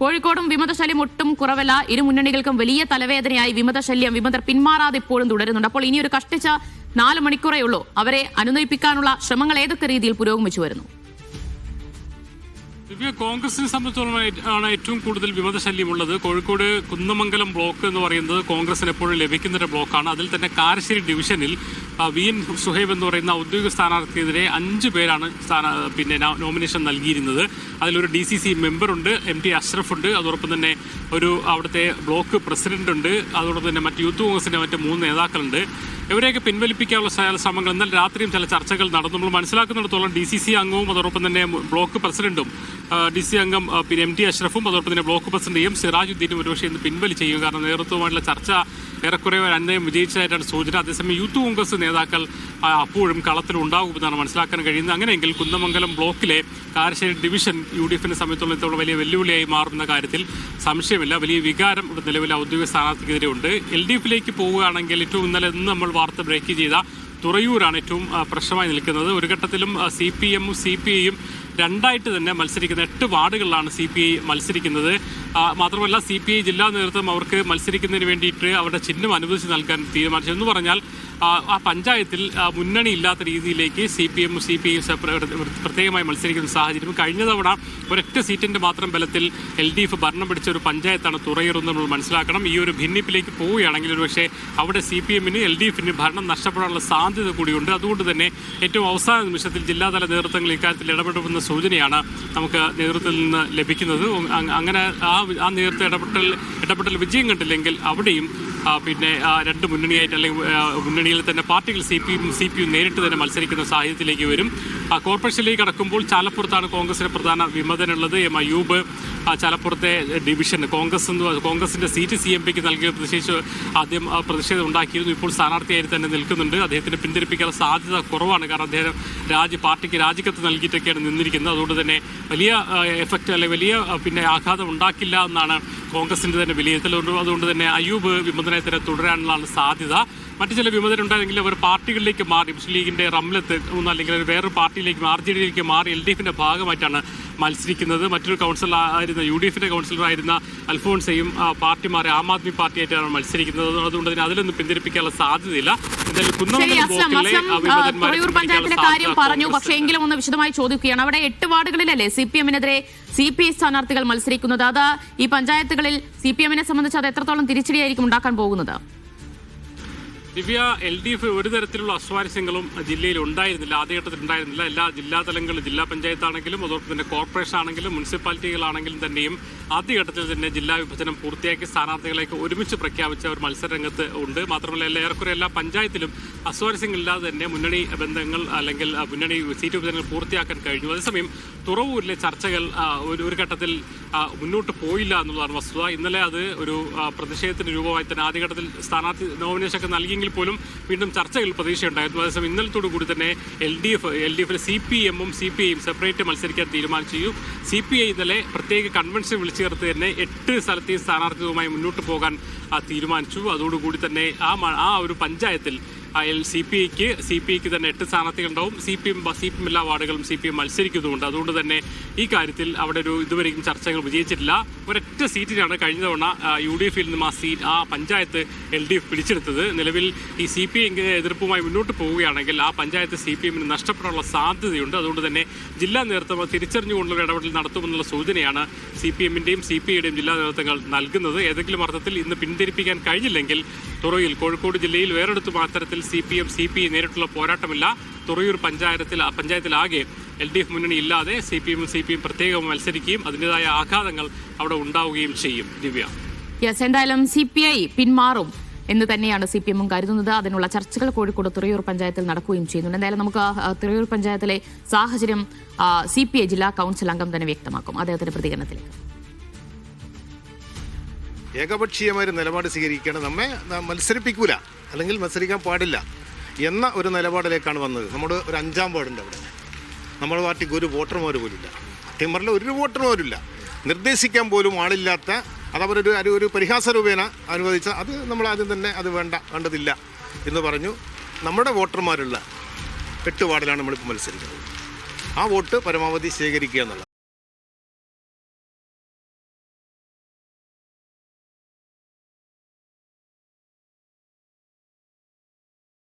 കോഴിക്കോടും വിമതശല്യം ഒട്ടും കുറവല്ല. ഇരു മുന്നണികൾക്കും വലിയ തലവേദനയായി വിമതശല്യം. വിമതർ പിന്മാറാതെ ഇപ്പോഴും തുടരുന്നുണ്ട്. അപ്പോൾ ഇനി ഒരു കഷ്ടിച്ച നാല് മണിക്കൂറേ ഉള്ളൂ. അവരെ അനുനയിപ്പിക്കാനുള്ള ശ്രമങ്ങൾ ഏതൊക്കെ രീതിയിൽ പുരോഗമിച്ചു വരുന്നു? ദിവ്യ കോൺഗ്രസിനെ സംബന്ധിച്ചോളം ഏറ്റവും കൂടുതൽ വിമതശല്യമുള്ളത്. കോഴിക്കോട് കുന്നമംഗലം ബ്ലോക്ക് എന്ന് പറയുന്നത് കോൺഗ്രസിന് എപ്പോഴും ലഭിക്കുന്ന ഒരു ബ്ലോക്കാണ്. അതിൽ തന്നെ കാരശ്ശേരി ഡിവിഷനിൽ വി എൻ സുഹൈബ് എന്ന് പറയുന്ന ഔദ്യോഗിക സ്ഥാനാർത്ഥിക്കെതിരെ അഞ്ച് പേരാണ് സ്ഥാന പിന്നെ നോമിനേഷൻ നൽകിയിരുന്നത്. അതിലൊരു ഡി സി സി മെമ്പറുണ്ട് എം ടി അഷ്റഫ് ഉണ്ട്. അതോടൊപ്പം തന്നെ ഒരു അവിടുത്തെ ബ്ലോക്ക് പ്രസിഡന്റ് ഉണ്ട്. അതോടൊപ്പം തന്നെ മറ്റ് യൂത്ത് കോൺഗ്രസിന്റെ മറ്റ് മൂന്ന് നേതാക്കളുണ്ട്. ഇവരെയൊക്കെ പിൻവലിപ്പിക്കാനുള്ള ശ്രമങ്ങൾ എന്നാൽ രാത്രിയും ചില ചർച്ചകൾ നടന്നു. നമ്മൾ മനസ്സിലാക്കുന്നിടത്തോളം ഡി സി സി അംഗവും അതോടൊപ്പം തന്നെ ബ്ലോക്ക് പ്രസിഡന്റും ഡി സി അംഗം പിന്നെ എം ടി അഷ്റഫും അതോടൊപ്പം തന്നെ ബ്ലോക്ക് പ്രസിഡന്റ് എം സിറാജുദ്ദീനും ഒരുപക്ഷെ ഇന്ന് പിൻവലി ചെയ്യും കാരണം നേതൃത്വമായിട്ടുള്ള ചർച്ച ഏറെക്കുറെ ഒരു അന്വയം വിജയിച്ചതായിട്ടാണ് സൂചന. അതേസമയം യൂത്ത് കോൺഗ്രസ് നേതാക്കൾ അപ്പോഴും കളത്തിലുണ്ടാകുമെന്നാണ് മനസ്സിലാക്കാൻ കഴിയുന്നത്. അങ്ങനെയെങ്കിൽ കുന്ദമംഗലം ബ്ലോക്കിലെ കാരശ്ശേരി ഡിവിഷൻ യു ഡി എഫിനെ സംബന്ധിച്ചിടത്തോളം വലിയ വെല്ലുവിളിയായി മാറുന്ന കാര്യത്തിൽ സംശയമില്ല. വലിയ വികാരം ഇവിടെ നിലവിലെ ഔദ്യോഗിക സ്ഥാനാർത്ഥിക്കെതിരെ ഉണ്ട്. എൽ ഡി എഫിലേക്ക് പോവുകയാണെങ്കിൽ ഏറ്റവും ഇന്നലെ ഇന്ന് നമ്മൾ വാർത്ത ബ്രേക്ക് ചെയ്ത തുറയൂരാണ് ഏറ്റവും പ്രശ്നമായി നിൽക്കുന്നത്. ഒരു ഘട്ടത്തിലും സി പി എമ്മും സി പി ഐയും രണ്ടായിട്ട് തന്നെ മത്സരിക്കുന്ന എട്ട് വാർഡുകളിലാണ് സി പി ഐ മത്സരിക്കുന്നത്. മാത്രമല്ല സി പി ഐ ജില്ലാ നേതൃത്വം അവർക്ക് മത്സരിക്കുന്നതിന് വേണ്ടിയിട്ട് അവരുടെ ചിഹ്നം അനുവദിച്ച് നൽകാൻ തീരുമാനിച്ചു. എന്ന് പറഞ്ഞാൽ ആ, പഞ്ചായത്തിൽ മുന്നണി ഇല്ലാത്ത രീതിയിലേക്ക് സി പി എമ്മും സി പി ഐ പ്രത്യേകമായി മത്സരിക്കുന്ന സാഹചര്യം. കഴിഞ്ഞ തവണ ഒരൊറ്റ സീറ്റിന്റെ മാത്രം ബലത്തിൽ എൽ ഡി എഫ് ഭരണം പിടിച്ച ഒരു പഞ്ചായത്താണ് തുറയുന്നത് നമ്മൾ മനസ്സിലാക്കണം. ഈ ഒരു ഭിന്നിപ്പിലേക്ക് പോവുകയാണെങ്കിൽ ഒരുപക്ഷെ അവിടെ സി പി എമ്മിന് എൽ ഡി എഫിന് ഭരണം നഷ്ടപ്പെടാനുള്ള സാധ്യത കൂടിയുണ്ട്. അതുകൊണ്ട് തന്നെ ഏറ്റവും അവസാന നിമിഷത്തിൽ ജില്ലാതല നേതൃത്വങ്ങൾ ഇക്കാര്യത്തിൽ ഇടപെടുമെന്ന സൂചനയാണ് നമുക്ക് നേതൃത്വത്തിൽ നിന്ന് ലഭിക്കുന്നത്. അങ്ങനെ ആ ആ നേതൃത്വ ഇടപെട്ടൽ ഇടപെട്ടൽ വിജയം കണ്ടില്ലെങ്കിൽ അവിടെയും പിന്നെ രണ്ട് മുന്നണിയായിട്ട് അല്ലെങ്കിൽ ആ, മുന്നണിയിൽ തന്നെ പാർട്ടികൾ C P M C P U നേരിട്ട് തന്നെ മത്സരിക്കുന്ന സാഹചര്യത്തിലേക്ക് വരും. കോർപ്പറേഷനിലേക്ക് കടക്കുമ്പോൾ ചാലപ്പുറത്താണ് കോൺഗ്രസിന് പ്രധാന വിമതനുള്ളത്. എം. അയൂബ് ചാലപ്പുറത്തെ ഡിവിഷൻ കോൺഗ്രസ് എന്ന് കോൺഗ്രസിന്റെ സീറ്റ് സി എം പിക്ക് നൽകിയ പ്രതിഷേധിച്ച് ആദ്യം പ്രതിഷേധം ഉണ്ടാക്കിയിരുന്നു. ഇപ്പോൾ സ്ഥാനാർത്ഥിയായി തന്നെ നിൽക്കുന്നുണ്ട്. അദ്ദേഹത്തിന് പിന്തിരിപ്പിക്കാൻ സാധ്യത കുറവാണ്. കാരണം അദ്ദേഹം രാജ്യ പാർട്ടിക്ക് രാജിക്കത്ത് നൽകിയിട്ടൊക്കെയാണ് നിന്നിരിക്കുന്നത്. അതുകൊണ്ട് തന്നെ വലിയ എഫക്റ്റ് അല്ലെങ്കിൽ വലിയ പിന്നെ ആഘാതം ഉണ്ടാക്കില്ല എന്നാണ് കോൺഗ്രസിന്റെ തന്നെ വിലയിരുത്തൽ. അതുകൊണ്ട് തന്നെ അയ്യൂബ് വിമതനെ തന്നെ തുടരാനുള്ള സാധ്യത. മറ്റു ചില വിമതരുണ്ടായിരുന്നെങ്കിൽ അവർ പാർട്ടികളിലേക്ക് മാറി. മുസ്ലിം ലീഗിന്റെ റംലത്ത് അല്ലെങ്കിൽ വേറൊരു പാർട്ടിയിലേക്ക് ആർ ജെ ഡിയിലേക്ക് മാറി. എൽ ഡി എഫിന്റെ ഭാഗമായിട്ടാണ് മത്സരിക്കുന്നത്. മറ്റൊരു കൗൺസിലർ ആയിരുന്ന യു ഡി എഫിന്റെ കൗൺസിലറായിരുന്ന അൽഫോൺസെയും പാർട്ടി മാറി ആം ആദ്മി പാർട്ടിയായിട്ടാണ് മത്സരിക്കുന്നത്. അതുകൊണ്ട് തന്നെ അതിലൊന്നും പിന്തിരിപ്പിക്കാനുള്ള സാധ്യതയില്ല. തുറയൂർ കാര്യം പറഞ്ഞു. പക്ഷേ എങ്കിലും ഒന്ന് വിശദമായി ചോദിക്കുകയാണ്. അവിടെ എട്ട് വാർഡുകളിലല്ലേ സി പി എമ്മിനെതിരെ സി പി ഐ സ്ഥാനാർത്ഥികൾ മത്സരിക്കുന്നത്? അത് ഈ പഞ്ചായത്തുകളിൽ സി പി എമ്മിനെ സംബന്ധിച്ച് അത് എത്രത്തോളം തിരിച്ചടിയായിരിക്കും ഉണ്ടാക്കാൻ പോകുന്നത്? ദിവ്യ എൽ ഡി എഫ് ഒരു തരത്തിലുള്ള അസ്വാരസ്യങ്ങളും ജില്ലയിൽ ഉണ്ടായിരുന്നില്ല. ആദ്യഘട്ടത്തിൽ ഉണ്ടായിരുന്നില്ല. എല്ലാ ജില്ലാ തലങ്ങളിൽ ജില്ലാ പഞ്ചായത്താണെങ്കിലും അതോടൊപ്പം തന്നെ കോർപ്പറേഷൻ ആണെങ്കിലും മുനിസിപ്പാലിറ്റികളാണെങ്കിലും തന്നെയും ആദ്യഘട്ടത്തിൽ തന്നെ ജില്ലാ വിഭജനം പൂർത്തിയാക്കി സ്ഥാനാർത്ഥികളേക്ക് ഒരുമിച്ച് പ്രഖ്യാപിച്ച ഒരു മത്സരരംഗത്ത് ഉണ്ട്. മാത്രമല്ല എല്ലാ ഏറെക്കുറെ എല്ലാ പഞ്ചായത്തിലും അസ്വാരസ്യങ്ങളില്ലാതെ തന്നെ മുന്നണി ബന്ധങ്ങൾ അല്ലെങ്കിൽ മുന്നണി സീറ്റ് വിഭജനങ്ങൾ പൂർത്തിയാക്കാൻ കഴിഞ്ഞു. അതേസമയം തുറവൂരിലെ ചർച്ചകൾ ഒരു ഒരു ഘട്ടത്തിൽ മുന്നോട്ട് പോയില്ല എന്നുള്ളതാണ് വസ്തുത. ഇന്നലെ അത് ഒരു പ്രതിഷേധത്തിന് രൂപമായി തന്നെ ആദ്യഘട്ടത്തിൽ സ്ഥാനാർത്ഥി നോമിനേഷൻ ഒക്കെ നൽകിയെങ്കിൽ പോലും വീണ്ടും ചർച്ചകൾ പ്രതീക്ഷയുണ്ടായിരുന്നു. അതേസമയം ഇന്നലത്തോടു കൂടി തന്നെ L D F L D എഫിലെ സി പി എമ്മും സി പി ഐയും സെപ്പറേറ്റ് മത്സരിക്കാൻ തീരുമാനിച്ചു സി പി ഐ ഇന്നലെ പ്രത്യേക കൺവെൻഷൻ വിളിച്ചു ചേർത്ത് തന്നെ എട്ട് സ്ഥലത്തെയും സ്ഥാനാർത്ഥികളുമായി മുന്നോട്ട് പോകാൻ തീരുമാനിച്ചു. അതോടുകൂടി തന്നെ ആ ആ ഒരു പഞ്ചായത്തിൽ എൽ സി പി ഐക്ക് സി പി ഐക്ക് തന്നെ എട്ട് സ്ഥാനാർത്ഥികളുണ്ടാവും. C P M C P M എല്ലാ വാർഡുകളും സി പി എം മത്സരിക്കുന്നുമുണ്ട് അതുകൊണ്ട് തന്നെ ഈ കാര്യത്തിൽ അവിടെ ഒരു ഇതുവരെയും ചർച്ചകൾ വിജയിച്ചിട്ടില്ല. ഒരൊറ്റ സീറ്റിനാണ് കഴിഞ്ഞ തവണ യു ഡി എഫിൽ നിന്നും ആ സീറ്റ് ആ പഞ്ചായത്ത് എൽ ഡി എഫ് പിടിച്ചെടുത്തത്. നിലവിൽ ഈ സി പി ഐ എതിർപ്പുമായി മുന്നോട്ട് പോവുകയാണെങ്കിൽ ആ പഞ്ചായത്ത് സി പി എമ്മിന് നഷ്ടപ്പെടാനുള്ള സാധ്യതയുണ്ട്. അതുകൊണ്ട് തന്നെ ജില്ലാ നേതൃത്വം തിരിച്ചറിഞ്ഞുകൊണ്ടുള്ള ഇടപെടൽ നടത്തുമെന്നുള്ള സൂചനയാണ് സി പി എമ്മിന്റെയും സി പി ഐയുടെയും ജില്ലാ നേതൃത്വങ്ങൾ നൽകുന്നത്. ഏതെങ്കിലും അർത്ഥത്തിൽ ഇന്ന് പിന്തിരിപ്പിക്കാൻ കഴിഞ്ഞില്ലെങ്കിൽ തുറയിൽ കോഴിക്കോട് ജില്ലയിൽ വേറെടുത്തും അത്തരത്തിൽ C P M C P I നേരിട്ടുള്ള പോരാട്ടമില്ല. തുറയൂർ പഞ്ചായത്തിൽ പഞ്ചായത്തിലാകെ എൽ ഡി എഫ് മുന്നണി ഇല്ലാതെ സി പി എമ്മും സി പി എം പ്രത്യേകം മത്സരിക്കുകയും അതിന്റെതായ ആഘാതങ്ങൾ അവിടെ ഉണ്ടാവുകയും ചെയ്യും. ദിവ്യ. യെസ് എന്തായാലും സി പി ഐ പിന്മാറും എന്ന് തന്നെയാണ് സി പി എമ്മും കരുതുന്നത്. അതിനുള്ള ചർച്ചകൾ കോഴിക്കോട് തുറയൂർ പഞ്ചായത്തിൽ നടക്കുകയും ചെയ്യുന്നുണ്ട്. എന്തായാലും നമുക്ക് ആ, തുറയൂർ പഞ്ചായത്തിലെ സാഹചര്യം സി പി ഐ ജില്ലാ കൗൺസിൽ അംഗം തന്നെ വ്യക്തമാക്കും. അദ്ദേഹത്തിന്റെ പ്രതികരണത്തിലേക്ക്. ഏകപക്ഷീയമായ നിലപാട് സ്വീകരിക്കുകയാണ് നമ്മെ മത്സരിപ്പിക്കൂല. അല്ലെങ്കിൽ മത്സരിക്കാൻ പാടില്ല. എന്ന ഒരു നിലപാടിലേക്കാണ് വന്നത്. നമ്മുടെ ഒരു അഞ്ചാം വാർഡുണ്ട് അവിടെ. നമ്മുടെ പാർട്ടിക്ക് ഒരു വോട്ടർമാർ പോലില്ല ടിമ്മറിൽ ഒരു വോട്ടർമാരില്ല നിർദ്ദേശിക്കാൻ പോലും ആളില്ലാത്ത അതവരൊരു ഒരു ഒരു പരിഹാസ രൂപേണ അനുവദിച്ച അത് നമ്മൾ ആദ്യം തന്നെ അത് വേണ്ട വേണ്ടതില്ല എന്ന് പറഞ്ഞു. നമ്മുടെ വോട്ടർമാരുള്ള എട്ട് വാർഡിലാണ് നമ്മളിപ്പോൾ മത്സരിക്കുന്നത്. ആ വോട്ട് പരമാവധി ശേഖരിക്കുക എന്നുള്ളത്.